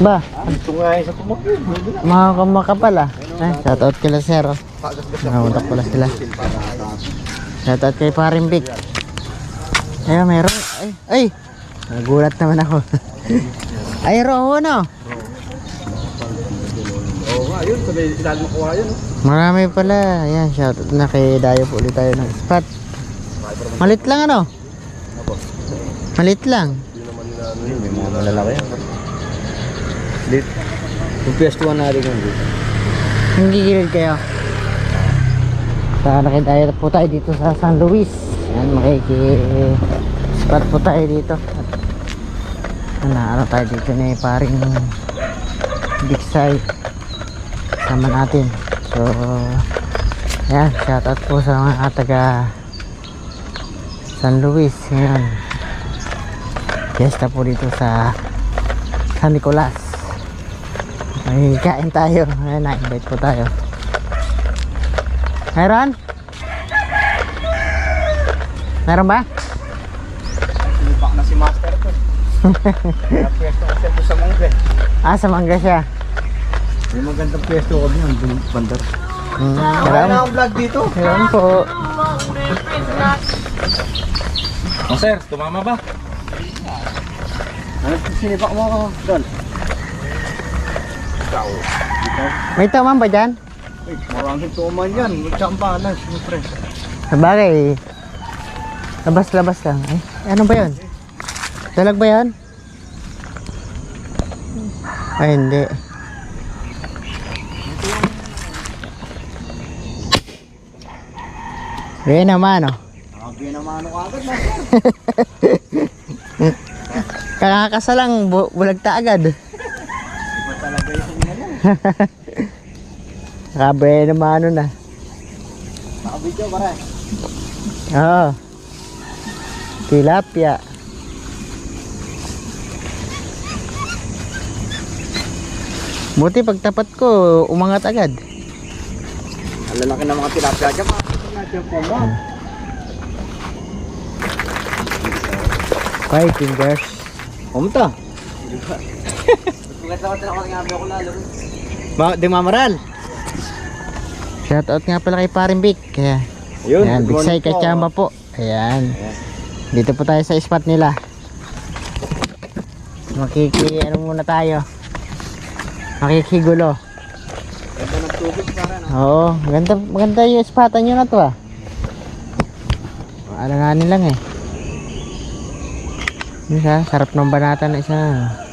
Ba, Ito nga yung sa tumakbo. mga kamakapal ah. Ay, shoutout kila sir. oh. Nakamutak pala sila. Shoutout kay paring Vic. Ayun, meron. Ay, ay. Nagulat naman ako. ay, roho no. Oo nga, yun. Sabi, ilalim makuha yun. Marami pala. Ayan, shoutout na kay Dayo po ulit tayo ng spot. Malit lang ano? Malit lang. May mga malalaki yan. Lit. Yung pwestuhan natin kung dito. Nagigilid kayo. Sa nakidaya po tayo dito sa San Luis. Yan, makiki spot po tayo dito. At ano, ano tayo dito na paring big side. Sama natin. So, yan, shoutout po sa mga taga San Luis. Ngayon. Fiesta po dito sa San Nicolas. May kain tayo. Ayan, na-invite po tayo. Meron? Meron ba? Sinipak na si Master. Kaya pwesto kasi po sa mangga. Ah, sa mangga siya. May magandang pwesto ko. Doon bandar. Hmm, Wala meron. na akong vlog dito. Meron po. Oh, sir, tumama ba? Ano sinipak mo ako doon? Ikaw. May taman ba dyan? Ay, maraming tuman yan. Magtsambalan, siyempre. Sabagay. Labas-labas lang. Ay, ano ba yun? Dalag ba yan? Ay, hindi. Naman, oh. Sabi naman ako agad na. Kakakasa lang, bu bulagta agad. Iba talaga yung ano. Kabre naman ano na. Nakabidyo pare. Oo. Tilapia. Buti pagtapat ko, umangat agad. Ang lalaki ng mga tilapia dyan. Mga natin po mo. Five fingers. Pumunta. Ma di mamaral. Shoutout nga pala kay Paring Vic. Kaya, Ayun, ayan, good Big Sai morning po. Kachamba po. Ayan. Ayan. Dito po tayo sa spot nila. Makiki, ano muna tayo. Makikigulo. Ganda ng tubig para na. Oo, maganda, maganda yung spotan nyo na to ah. Alanganin lang eh. Isa, sarap ng banata na isa.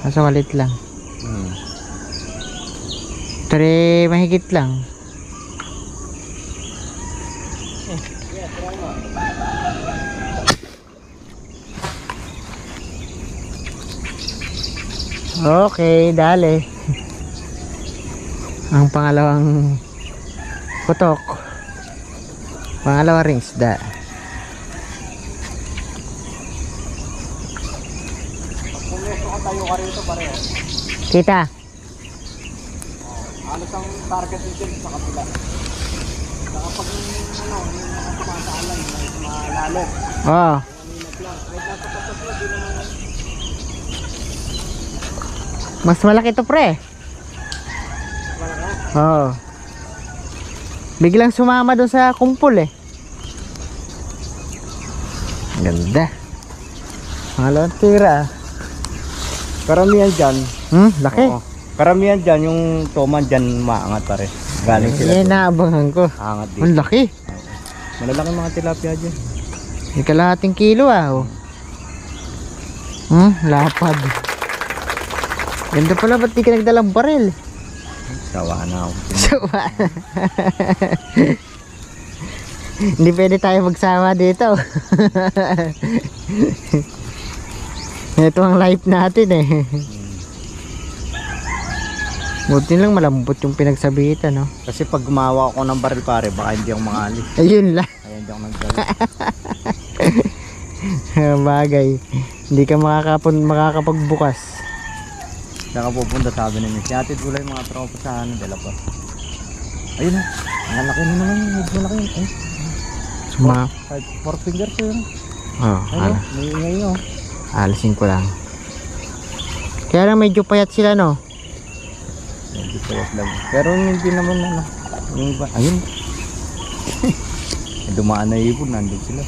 Kaso malit lang. Hmm. Tre, mahigit lang. Okay, dale. Ang pangalawang putok. Pangalawa ring isda. Pumesto ka tayo ka rito pareho. Kita. Halos ang target nito sa kapila. Saka pag ano, yung mga tumataalan, yung. Oh, mo, di naman mas malaki to pre. Oo. Biglang sumama doon sa kumpul eh. Ganda. Pangalawang tira. ah. Karamihan dyan, Hmm, laki. oo. Karamihan dyan, yung toman dyan maangat pare. Galing sila Yan naabangan ko. Angat Ang dito. laki. Malalaki mga tilapia dyan. May kalahating kilo ah. Oh. Hmm, lapad. Ganda pala, ba't di ka nagdalang baril? Sawa na ako. Sawa. Hindi pwede tayo magsama dito. Ito ang life natin eh. Buti lang malambot yung pinagsabitan, no? Kasi pag gumawa ako ng baril pare, baka hindi ako makali. Ayun lang. Kaya hindi ako nagdala. Bagay. Hindi ka makakapun makakapagbukas. Saka pupunta sabi namin, si Ate Gulay mga tropa sa ano, dala pa. Ayun na, ang laki na naman, medyo laki. Ay, Ma kahit four fingers yun. oh, Ano, may ingay nyo. Alisin ko lang. Kaya lang medyo payat sila, no? Medyo tawas lang. Pero hindi naman ano. Yung ba? Ayun. Dumaan na ibon, nandun sila.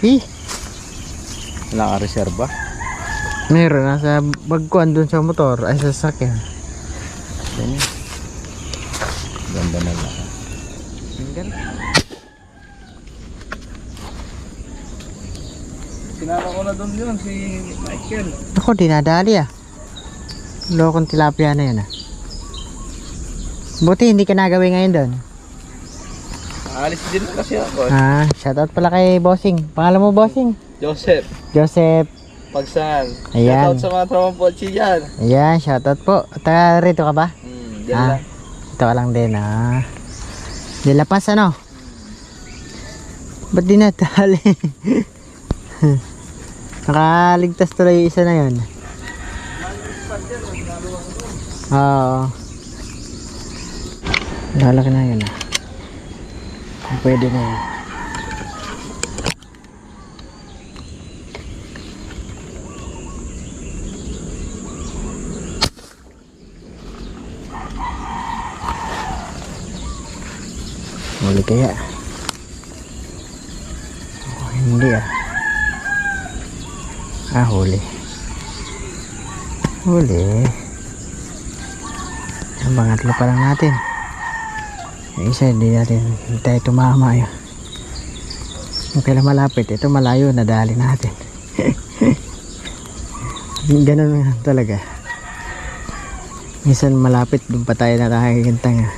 Eh, Wala ka reserva. meron. Nasa bag ko andun sa motor. Ay, sa sakyan. Yan. Ganda na lang. Sinara ko na doon yun, si Michael. Ako, dinadali ah. Lokong tilapia na yun ah. Buti hindi ka nagawin ngayon doon. Alis din kasi ako. Ah, shoutout pala kay Bossing. Pangalan mo Bossing? Joseph, Joseph. Pagsan. Ayan. Shoutout sa mga tropang pochi dyan. Ayan, shoutout po. Taga rito ka ba? Hmm, dyan Ah, lang. ito ka lang din ah. Di lapas ano? Ba't di natali? Nakaligtas tuloy yung isa na yun. Oo. Lalaki na yun ah. Pwede na yun. Kaya? Oh, ah. Ah. Huli. Ang pangatlo pa lang natin. Yung isa, hindi natin hindi tayo tumama yun. Yung kailan malapit, ito malayo, nadali natin. Ganun nga talaga. Minsan malapit, doon pa tayo nakakikita nga.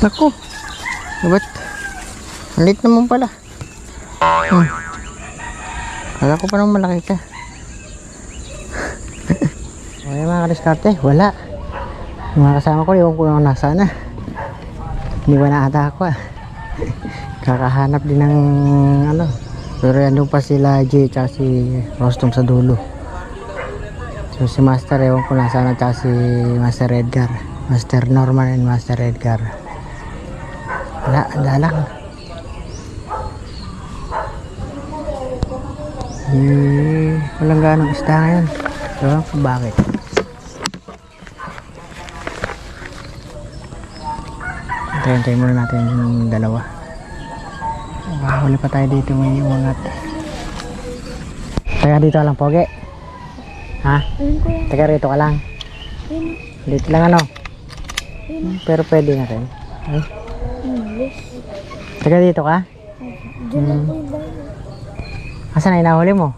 Naku. Ba't? Ang naman pala. Hmm. Kala ko pa nang malaki ka. Wala mga kadiskarte. Wala. Yung mga kasama ko, iwan ko na nasa na. Hindi ko na ata ako ah. Kakahanap din ng ano. Pero ano pa sila Jay at si Rostom sa dulo. So si Master, ewan ko nasa na at si Master Edgar. Master Norman and Master Edgar. Wala, wala lang. Eh, walang ganong isda ngayon. Ewan ko bakit. Hintayin muna natin yung dalawa. Makahuli pa tayo dito may umangat. Taga dito lang, Pogi. Ha? Taga rito ka lang. Dito lang ano? Pero pwede na rin. Ay. Taga dito ka? Hmm. Asan na inahuli mo?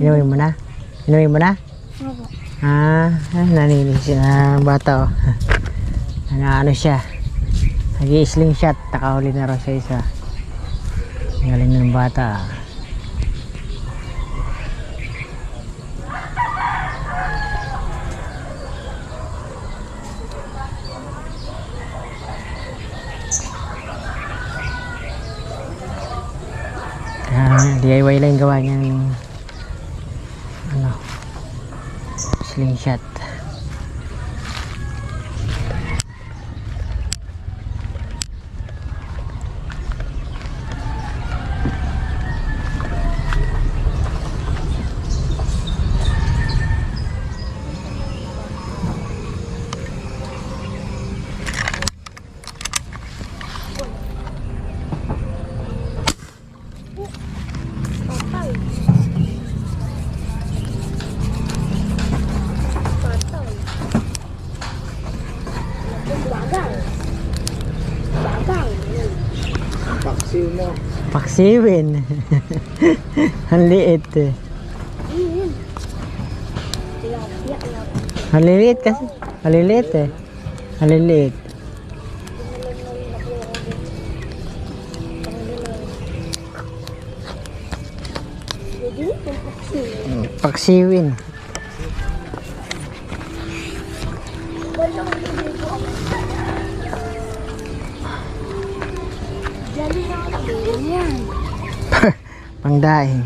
Inuwi mo na? Inuwi mo na? Ah, ay, naninis na bata oh. Nang ano siya. Nag-i-sling shot. Nakahuli na raw siya isa. Galing ng bata. ah. Kaya DIY lang gawa niya ng ano slingshot. Paksiw mo. Paksiwin. Ang liit eh. Maliliit kasi. Maliliit eh. Maliliit. Paksiwin. Pangdaing. Na. Eh,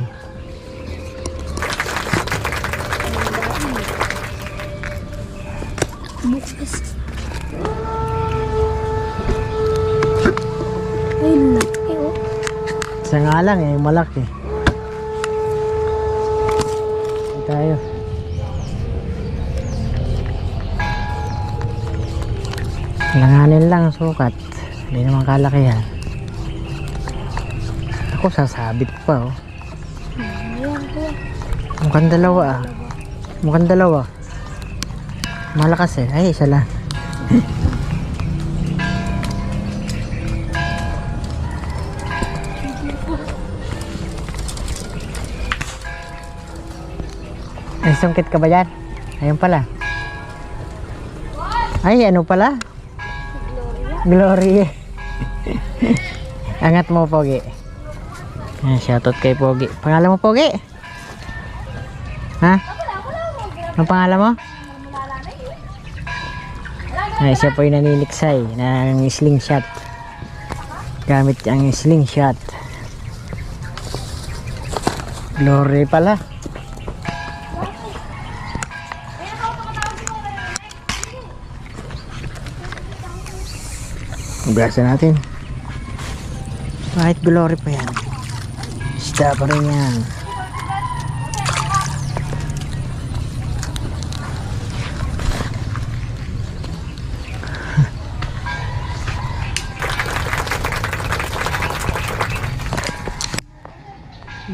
oh. Isa nga lang eh, malaki. Tayo. Langanin lang ang sukat. Hindi naman kalakihan. Ako sasabit pa oh. Mukhang dalawa ah. Mukhang dalawa. Malakas eh. Ay, isa lang. Ay, sungkit ka ba yan? Ayun pala. Ay, ano pala? Glory. Angat mo, Pogi. Ayan, shoutout kay Pogi. Pangalan mo, Pogi? Ha? Ang pangalan mo? Ay, siya po yung naniniksay ng slingshot. Gamit ang slingshot. Glory pala. Ugasan natin. Kahit glory pa yan. Isda pa rin yan.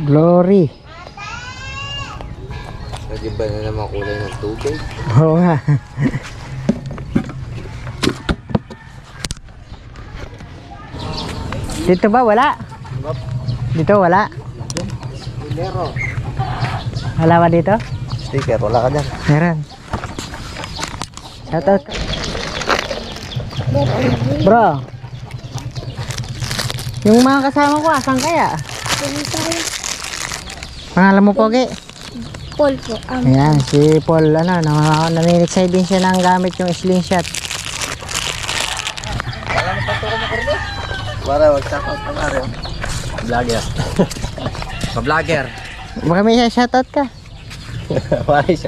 Glory. Nag-iba na naman kulay ng tubig. Oo nga. Dito ba wala? Dito wala? Meron. Wala ba dito? Sticker, wala ka dyan. Meron. Shout out. Bro. Yung mga kasama ko, asan kaya? Pangalan mo, Pogi? Paul po. Um, Ayan, si Paul, ano, na, naniniksay din siya ng gamit yung slingshot. Para mag-shoutout ka nga rin. Vlogger. Pa-vlogger. Baka may shoutout ka.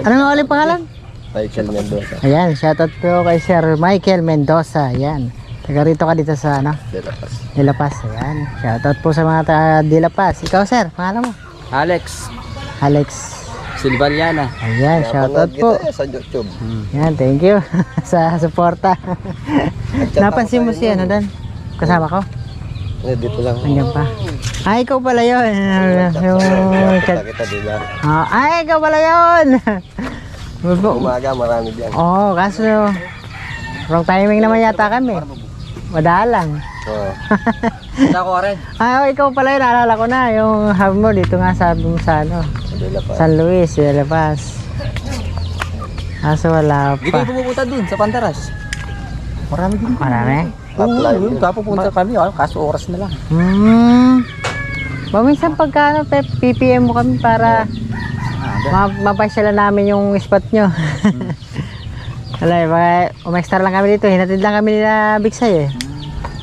Ano nga ulit pangalan? Michael Mendoza. Ayan, shoutout po kay Sir Michael Mendoza. Ayan. Taga rito ka dito sa ano, De La Paz. Dilapas. Ayan. Shoutout po sa mga taga Dilapas. Ikaw, sir, pangalan mo? Alex Alex. Silvaliana. Ayan, shoutout po. sa YouTube. Ayan, thank you sa suporta. Napansin mo si ano Dan? Kasama ko? Eh, dito lang. Nandiyan pa. Ay, ikaw pala yun. Yung... Kita kita, di ba? Ah, ay, ikaw pala yun. Umaga, marami diyan. Oo, oh, kaso wrong timing naman yata kami. Madalang. Oo. Kita ko rin. Ay, oh, ikaw pala yun. Naalala ko na. Yung hub mo dito nga sabi mo sa ano. De La Paz. San Luis, Villalabas. Kaso wala Hindi pa. kayo pumupunta dun sa Pantaras. Marami din. Marami? Oo, yun. kapupunta kami. ah, Kaso oras na lang. Hmm. Ba, minsan pagka ano, pe- PPM mo kami para ma mapasyala namin yung spot nyo. Wala eh, baka umextra lang kami dito. Hinatid lang kami nila Bigsay eh.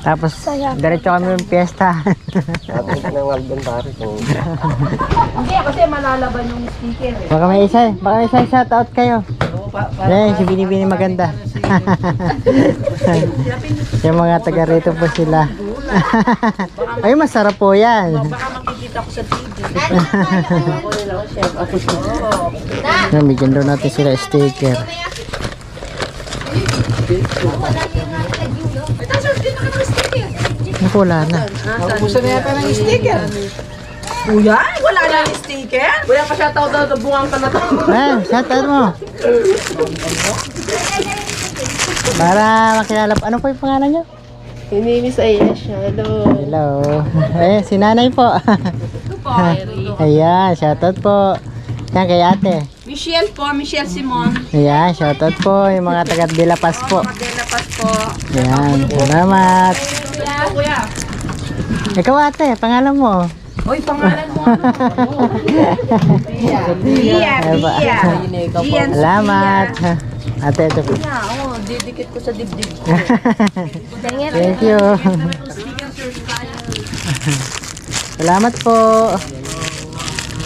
Tapos, diretso kami yung piyesta. Atin ka ng Alban pare kung hindi, kasi malalaban yung speaker eh. baka may isa, baka may isa shoutout kayo. Yan, si Binibini maganda. yung mga taga rito po sila. Ay, masarap po yan. Baka makikita ko sa TV. Yan, bigyan daw natin sila sticker. Naku, wala na. Naubusan na yata ng sticker. Kuya, wala na yung sticker? Kuya, pa siya tao daw, bungang ka na to. Ah, shoutout mo. Para makilala pa. Ano po yung pangalan nyo? Hininis Ayesha, hello. Hello. Eh, si nanay po. Ayan, shoutout po. Yan kay ate. Michelle po, Michelle Simon. Ayan, shoutout po. Yung mga taga Dilapas po. Magdela pas po. Ayan, salamat. Kuya. Ikaw ate, pangalan mo? Uy, pangalan mo ano? Bia. Bia, Ay, ba- Bia. Gian Salamat. Ate, ito po. Bia, oh, didikit ko sa dibdib ko. Thank you. Salamat po.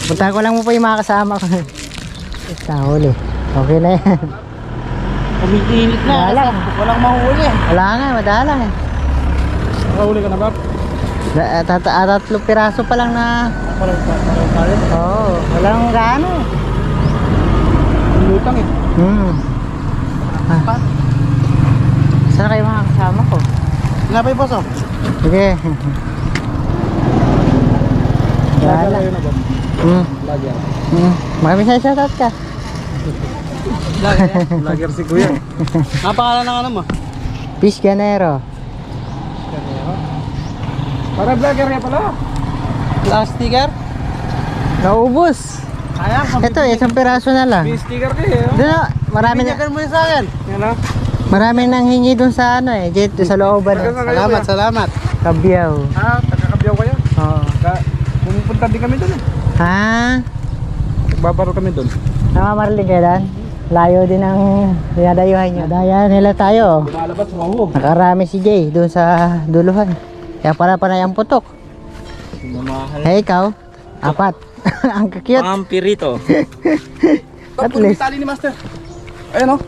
Puntahan ko lang mo po yung mga kasama ko. Nahuli. Okay na yan. Umiinit Wala lang. Walang mahuli. Wala nga, madalang eh. Nakahuli ka na ba? Tatlo piraso pa lang na Oo, oh, walang gaano eh. Lutang eh. Hmm. Ah. Saan kayo mga kasama ko? Nga pa yung boss oh. Sige. Wala. Hmm. Lager. Hmm. Marami sa shoutout ka. Lager. Lager si Kuya. Napangalan ng ano mo? Fish Ganero. Para vlogger nga pala. Last sticker? Naubos. Kaya, Ito, isang piraso na lang. May sticker ka eh. Doon, oh, marami na, mo yun sa akin. Yan o. marami nang hingi doon sa ano eh, dito sa looban. Salamat, salamat. Kabiyaw. Ah, taga-kabyaw kayo. Oo. Ka- Pumupunta din kami doon eh. Ha? Nagbabaro kami doon. Namamaraling kayo doon? Layo din ang dinadayuhan nyo. Daya nila tayo. Lumalabas mahog. Nakarami si Jay doon sa duluhan. Kaya pala panay ang putok. Mamahal. Hey, ikaw? Apat. ang cute. Pampirito. At least. tali ni Master. Ayun oh.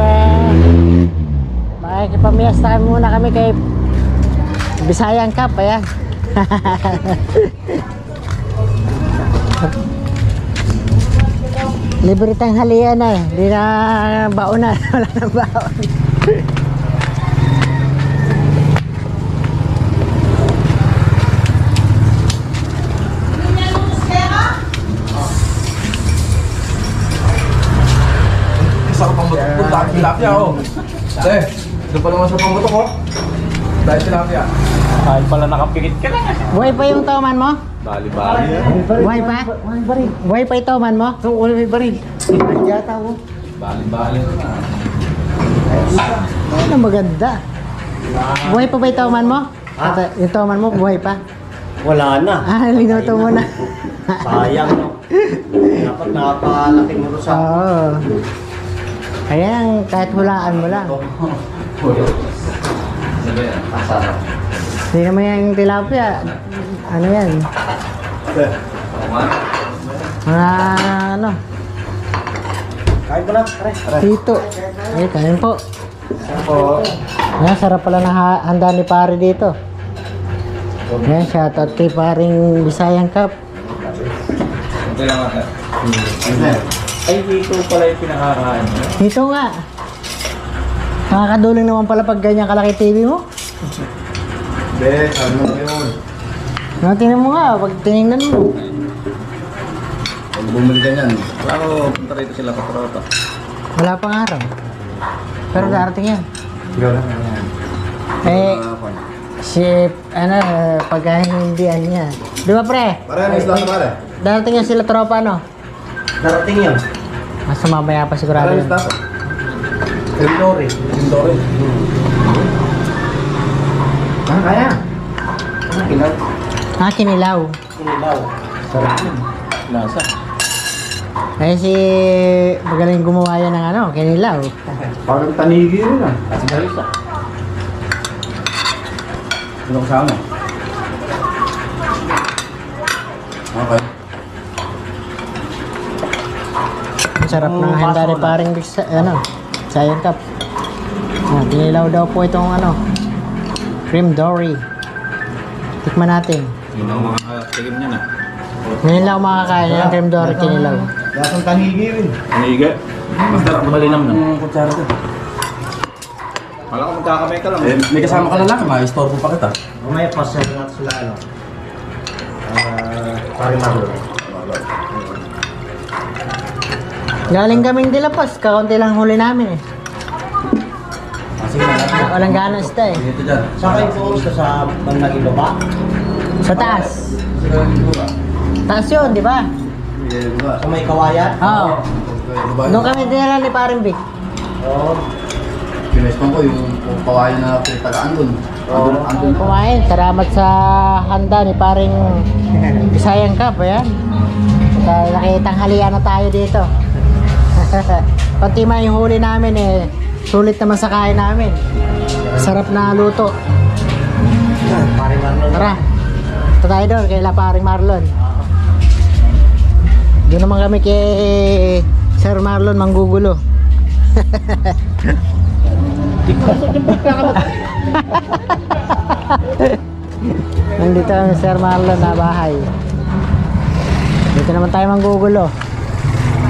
Makikipa... Makikipamiyastahan muna kami kay Bisayang Cup, ayan. Libre tanghalian na eh. Hindi na baon na. Wala na baon. Tilapia oh. Te, doon pa naman sa pang butok oh. Dahil tilapia. Kahit pala nakapikit ka na. Buhay pa yung toman mo? Bali-bali. Buhay pa? Buhay pa yung toman mo? So, wala may baril. Yata mo. Bali-bali. Ano maganda. Buhay pa ba yung toman mo? Ata, yung toman mo, buhay pa? Wala na. Ah, linuto mo na. Sayang, no? Dapat napakalaki mo sa... Oo. Ayan, kahit hulaan mo lang. Asarap. Hindi naman yung tilapia. Ano yan? Mga ano, Kain mo na, pare. tito. Ay, kanin po. Ayan, sarap pala na ha- handa ni pare dito. Ayan, shoutout kay paring Bisayang Cup. Okay lang ata. Ay, dito pala yung pinakakain mo. Dito nga. Nakakaduling naman pala pag ganyan kalaki TV mo. Be, sabi mo yun. No, tingnan mo nga, pag tinignan mo. Pag bumili ka niyan, wala ko punta rito sila katrota. Wala pang araw. Pero darating yan. Ikaw lang. Eh, si, ano, pagkahindihan niya. Di ba pre? Pare, may isla pare. Darating yan sila tropa, no? Darating yan. Mas mamaya pa sigurado may yun. isla Tindori. Tindori. Ah, kaya. Ano, kilaw? Ah, kinilaw. Kinilaw. Sarap. Lasa. Eh si magaling gumawa yan ng ano, kinilaw. Parang tanigi rin ah. Sigarisa. Ano kasama? Okay. Ang sarap ng handa ni paring Big Sa- ano, Giant Cup. Ah, kinilaw daw po itong ano, cream dory. Tikman natin. Yun ang mga tigim niya na. Ngayon lang makakain ng cream dory kinilaw. Lasang tanigi rin. Aniga. Basta malinam na. Ang kutsara ko. Wala ko magkakamay ka lang. Eh, may kasama ka na lang. Ma-store ko pa kita. Mamaya pasal natin sila, ano. Ah, pare Marlo. Galing kaming dilapas, kakaunti lang huli namin eh. Walang gana isda eh. Dito dyan. Saan kayo pumunta sa bandang ibaba? Sa taas. Taas yun, di ba? Sa may kawayan? Oo. Doon kami dinala ni paring Vic. Oo. Pinespon ko yung kawayan na pinagtagaan dun. Andun, andun. Kumain, salamat sa handa ni paring Bisayang Cup, ayan. Nakitang halian na tayo dito. Pati yung huli namin eh, sulit naman sa kain namin. Sarap na luto. Tara, ito tayo doon kay La Paring Marlon. Doon naman kami kay Sir Marlon manggugulo. Nandito ang Sir Marlon na bahay. Dito naman tayo manggugulo.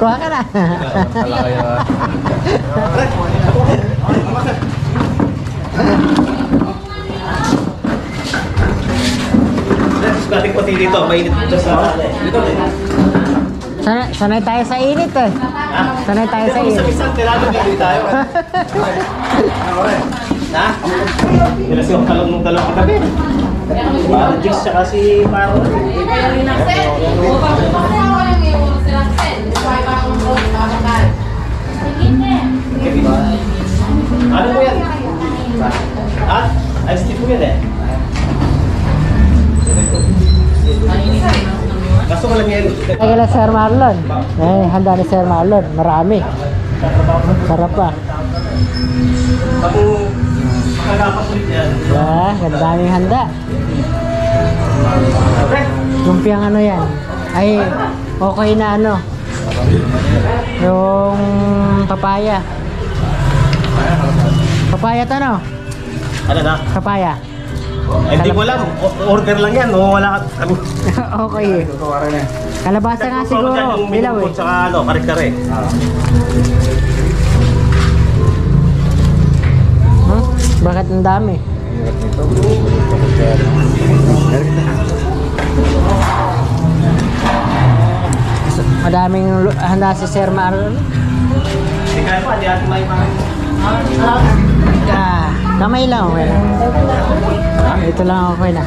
Kuha ka na. Kala kaya. Balik pati dito, mainit dito sa Dito. Sanay, sanay tayo sa init eh. Sanay tayo sa init. Isang tirado dito tayo. Ha? Kailan siya talong nung dalawang katabi. Parang Jigs siya kasi parang Ano mo yan? At? Ay, stick mo yan eh. Kaso walang yelo. Ay, kala Sir Marlon. Eh, handa ni Sir Marlon. Marami. Sarap pa. Pag makagapas ulit yan. Ah, ganda daming handa. Lumpiang ano yan? Ay, okay na ano? Yung papaya. Papaya to no? Ano na? Papaya. Eh, Hindi ko alam. O- Order lang yan. O wala ka kami. okay eh. Kalabasa nga siguro. Dilaw eh. Tsaka ano, kare-kare. Huh? Bakit ang dami? Madaming lu- handa si Sir Marlon. Hindi kaya pa, hindi natin may mga. Kamay lang okay na. Ah, ito lang okay na.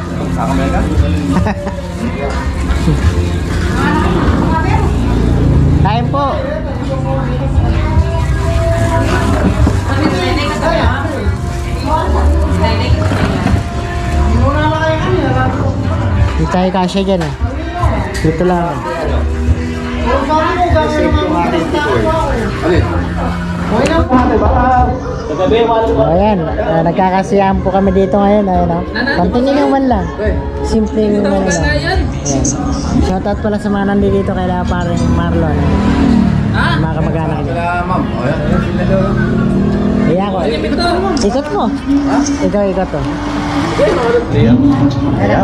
Kain po. Hindi tayo kasya dyan ah. Dito lang. Alin? Ayan, ah, nagkakasiyahan po kami dito ngayon. Ayan o. Pantingin yung man lang. Simpleng man lang. Ayan. Shoutout pala sa mga nandito kay parang Marlon. Mga kamag-anak niya. Iya ko. Ikot mo. Ikaw, ikot to. Hello.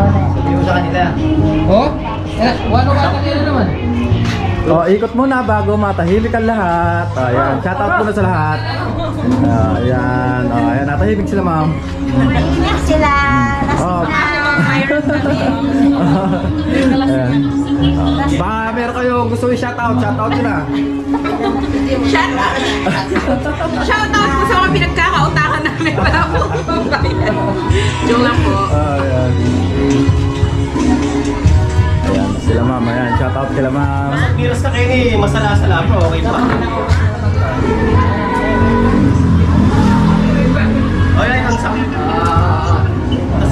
Oh? Eh, wano ka na naman? O, ikot muna bago matahimik ang lahat. Ayan, shoutout muna sa lahat. Ah, Ayan, o, ayan, natahimik sila ma'am. sila. Oh. Ayan. Baka meron kayong gusto i-shoutout, shoutout nyo na. Shout out. Shout out po sa mga pinagkakautakan namin. Wala po. Joke lang po. Ayan. Sila ma'am. Ayan, shoutout sila ma'am. Virus na kayo ni masala-sala pa, okay pa. O yan, ang sakit.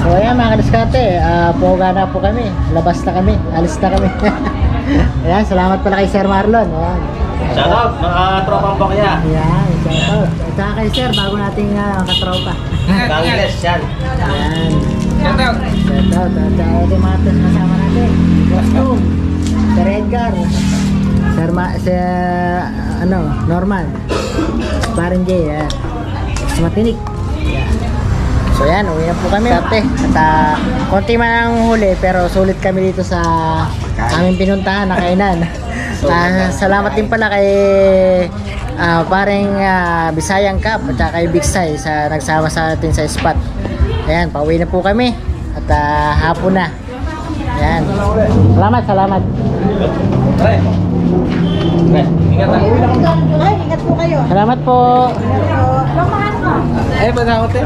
So ayan mga kadiskate, uh, poga na po kami. Labas na kami, alis na kami. ayan, salamat pala kay Sir Marlon. Ayan. Shout out, mga tropang bakya. Ayan, shoutout. At saka kay Sir, bago nating uh, katropa. Bangles, yan. Ayan. Shout out. Shoutout. At saka ito yung mga tos kasama natin. Costume. Sir Edgar. Sir, Ma Sir ano, Norman. Parang Jay. Ayan. Mas matinik. Ayan. So yan, uwi na po kami ate. At ah, konti man ang huli pero sulit kami dito sa aming pinuntahan na kainan. Ah, salamat din pala kay ah, paring ah, Bisayang Cup at saka kay Big Sai sa nagsama sa atin sa spot. Ayan, pauwi na po kami at ah, hapon na. Ayan. Salamat, salamat. Ay, ingat po kayo. Salamat po. Lumahan mo. Eh, pagkakot eh.